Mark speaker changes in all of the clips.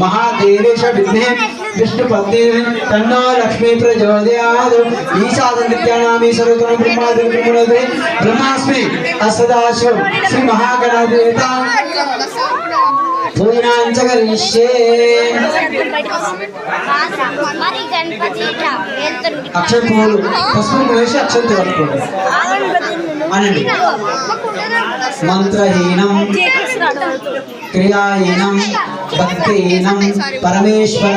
Speaker 1: మహాదేవేశ విఘ్నే విష్ణుపత్ని తన్నో లక్ష్మీ ప్రచోదయాదు ఈశాద
Speaker 2: నిత్యానామీశ్వరుతున బ్రహ్మాది బ్రహ్మణోదే బ్రహ్మాస్మి
Speaker 1: అసదాశివం శ్రీ మహాగణాదేవత పూజనాంచ కరిష్యే. కట్టుకోండి అనండి మంత్రహీనం క్రియాహీనం భక్తిహీనం పరమేశ్వర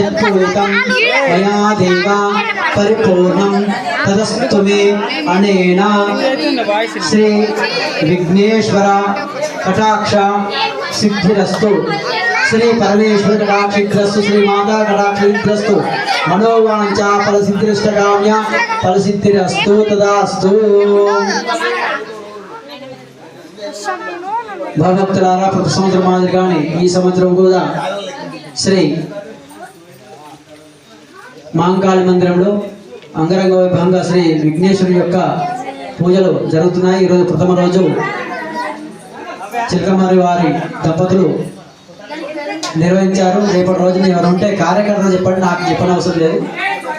Speaker 1: యత్పూరితం మయా దేవ పరిపూర్ణం తదస్తు మే అనేన. శ్రీ విఘ్నేశ్వర కటాక్ష సిద్ధిరస్తు. శ్రీ పరమేశ్వర కటాక్షిగ్రస్తు శ్రీ మాతా కటాక్షిగ్రస్తు మనోవాంఛ ఫలసిద్ధిరష్టకామ్య ఫలసిద్ధిరస్తు తదాస్తు. భగవత్తులారా ప్రతి సంవత్సరం మాదిరిగానే ఈ సంవత్సరం కూడా శ్రీ మాంకాళి మందిరంలో అంగరంగ వైభవంగా శ్రీ విఘ్నేశ్వరుని యొక్క పూజలు జరుగుతున్నాయి. ఈరోజు ప్రథమ రోజు చిలకమరి వారి దంపతులు నిర్వహించారు. రేపటి రోజున ఎవరు ఉంటే కార్యకర్తలు చెప్పండి నాకు చెప్పని అవసరం లేదు.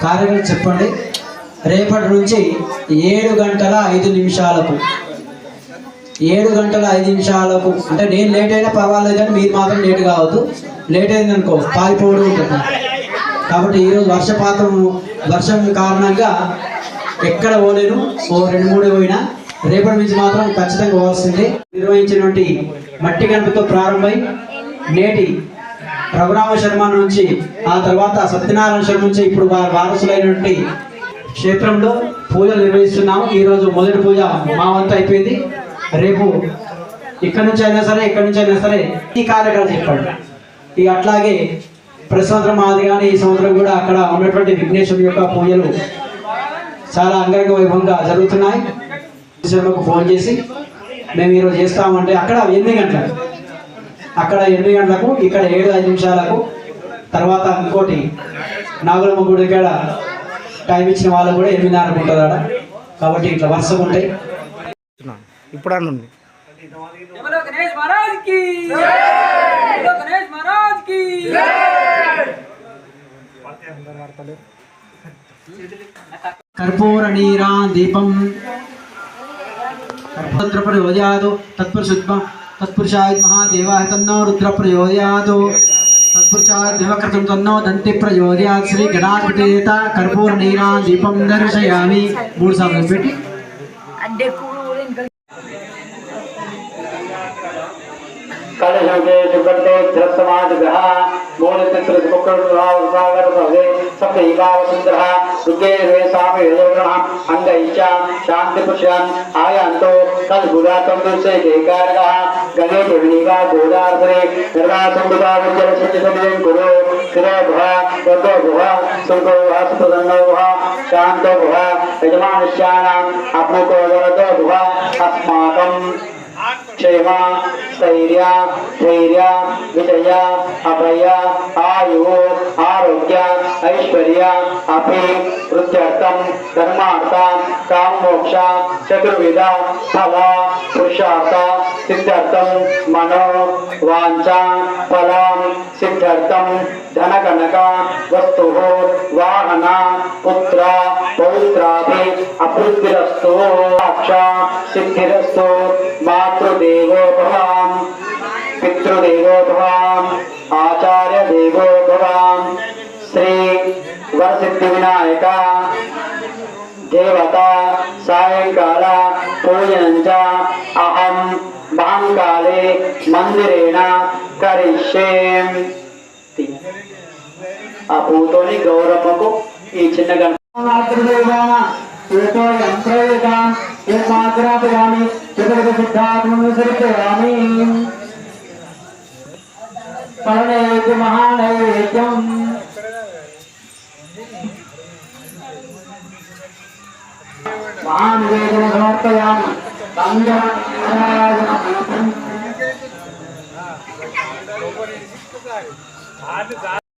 Speaker 1: కార్యకర్తలు చెప్పండి. రేపటి నుంచి ఏడు గంటల ఐదు నిమిషాలకు ఏడు గంటల ఐదు నిమిషాలకు అంటే నేను లేట్ అయినా పర్వాలేదు కానీ మీరు మాత్రం లేట్ కావద్దు. లేట్ అయింది అనుకో పారిపోవడం ఉంటుంది కాబట్టి ఈరోజు వర్షపాతం వర్షం కారణంగా ఎక్కడ పోలేను. ఓ రెండు మూడు పోయినా. రేపటి నుంచి మాత్రం ఖచ్చితంగా పోవాల్సిందే. నిర్వహించినటువంటి మట్టి గణపతితో ప్రారంభమై నేటి రఘురామ శర్మ నుంచి ఆ తర్వాత సత్యనారాయణ శర్మ నుంచి ఇప్పుడు వారి వారసులైనటువంటి క్షేత్రంలో పూజలు నిర్వహిస్తున్నాము. ఈరోజు మొదటి పూజ మా వంతు అయిపోయింది. రేపు ఇక్కడి నుంచి అయినా సరే ఎక్కడి నుంచి అయినా సరే ఈ కార్యక్రమం చెప్పండి. ఇక అట్లాగే ప్రతి సంవత్సరం కానీ ఈ సంవత్సరం కూడా అక్కడ ఉన్నటువంటి విఘ్నేశ్వరుని యొక్క పూజలు చాలా అంగరంగ వైభవంగా జరుగుతున్నాయి. శర్మకు ఫోన్ చేసి మేము ఈరోజు చేస్తామంటే అక్కడ ఎనిమిది గంటలు. అక్కడ ఎనిమిది గంటలకు ఇక్కడ ఏడు ఐదు నిమిషాలకు తర్వాత ఇంకోటి నాగులమ్మ గుడి కాడ టైం ఇచ్చిన వాళ్ళు కూడా ఎనిమిదిన్నరకు ఉంటుంది ఆడ కాబట్టి ఇట్లా వర్షం ఉంటాయి
Speaker 3: ఇప్పుడు
Speaker 4: అండి
Speaker 1: కర్పూర నీరా దీపం. కర్పూత్రపడి వజాదు తత్పురుషుద్భ तत्पुरुषाय महादेवाय तन्नो रुद्र प्रयोजयादो तत्पुरुषाय देवकृतं तन्नो दन्ति प्रयोजयात् श्री गणाधिपतिता कर्पूर नीरा दीपं दर्शयामि। मूड साहब
Speaker 5: रिपीट कल मूल चित्र कुकर भाव सागर भवे सब हिगाव सुंदर रुगे रे अंग शांति पुष्यन आया भूदाकमनुष्यैकारः गणे देवनीवा भूदार्धने सर्वासम्भुता विजयसञ्जसमयं कुरु शिरोभः रतोभः सुखोभः सुप्रसन्नोभः शान्तोभः यजमानुष्याणाम् अप्नुकोदरतोभः अस्माकम्। क्षमा स्थैर्य धैर्य, विजय, अभय, आयु, आरोग्य, ऐश्वर्य अभी वृद्ध्यर्थम धर्मार्थ काम मोक्ष चतुर्विध, फल, पुरुषार्थ सिद्धार्थम मनो वाचा फल सिद्धार्थम धनकनक वस्तु वाह वृद्धिरस्तु साक्षा सिद्धिरस्तु मातृदेवो आचार्य देवो श्री वरसिद्धि विनायका देवता, सायंकाल पूजन च अहम महाकाले मंदिरेण करिष्ये। अभूतोनि गौरवको ई चिन्नगण ఏతో యంత్రయుత ఏమాగ్రాపయామి చతుర్గ సిద్ధాత్మనుసరిపయామి పరనైతి మహానైవేద్యం మహానివేదన సమర్పయామి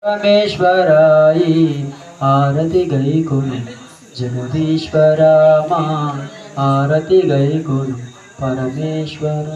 Speaker 1: పరమేశ్వరాయి ఆరతి గై కొను जगदीश्वरा मा आरति गै गुरु परमेश्वर।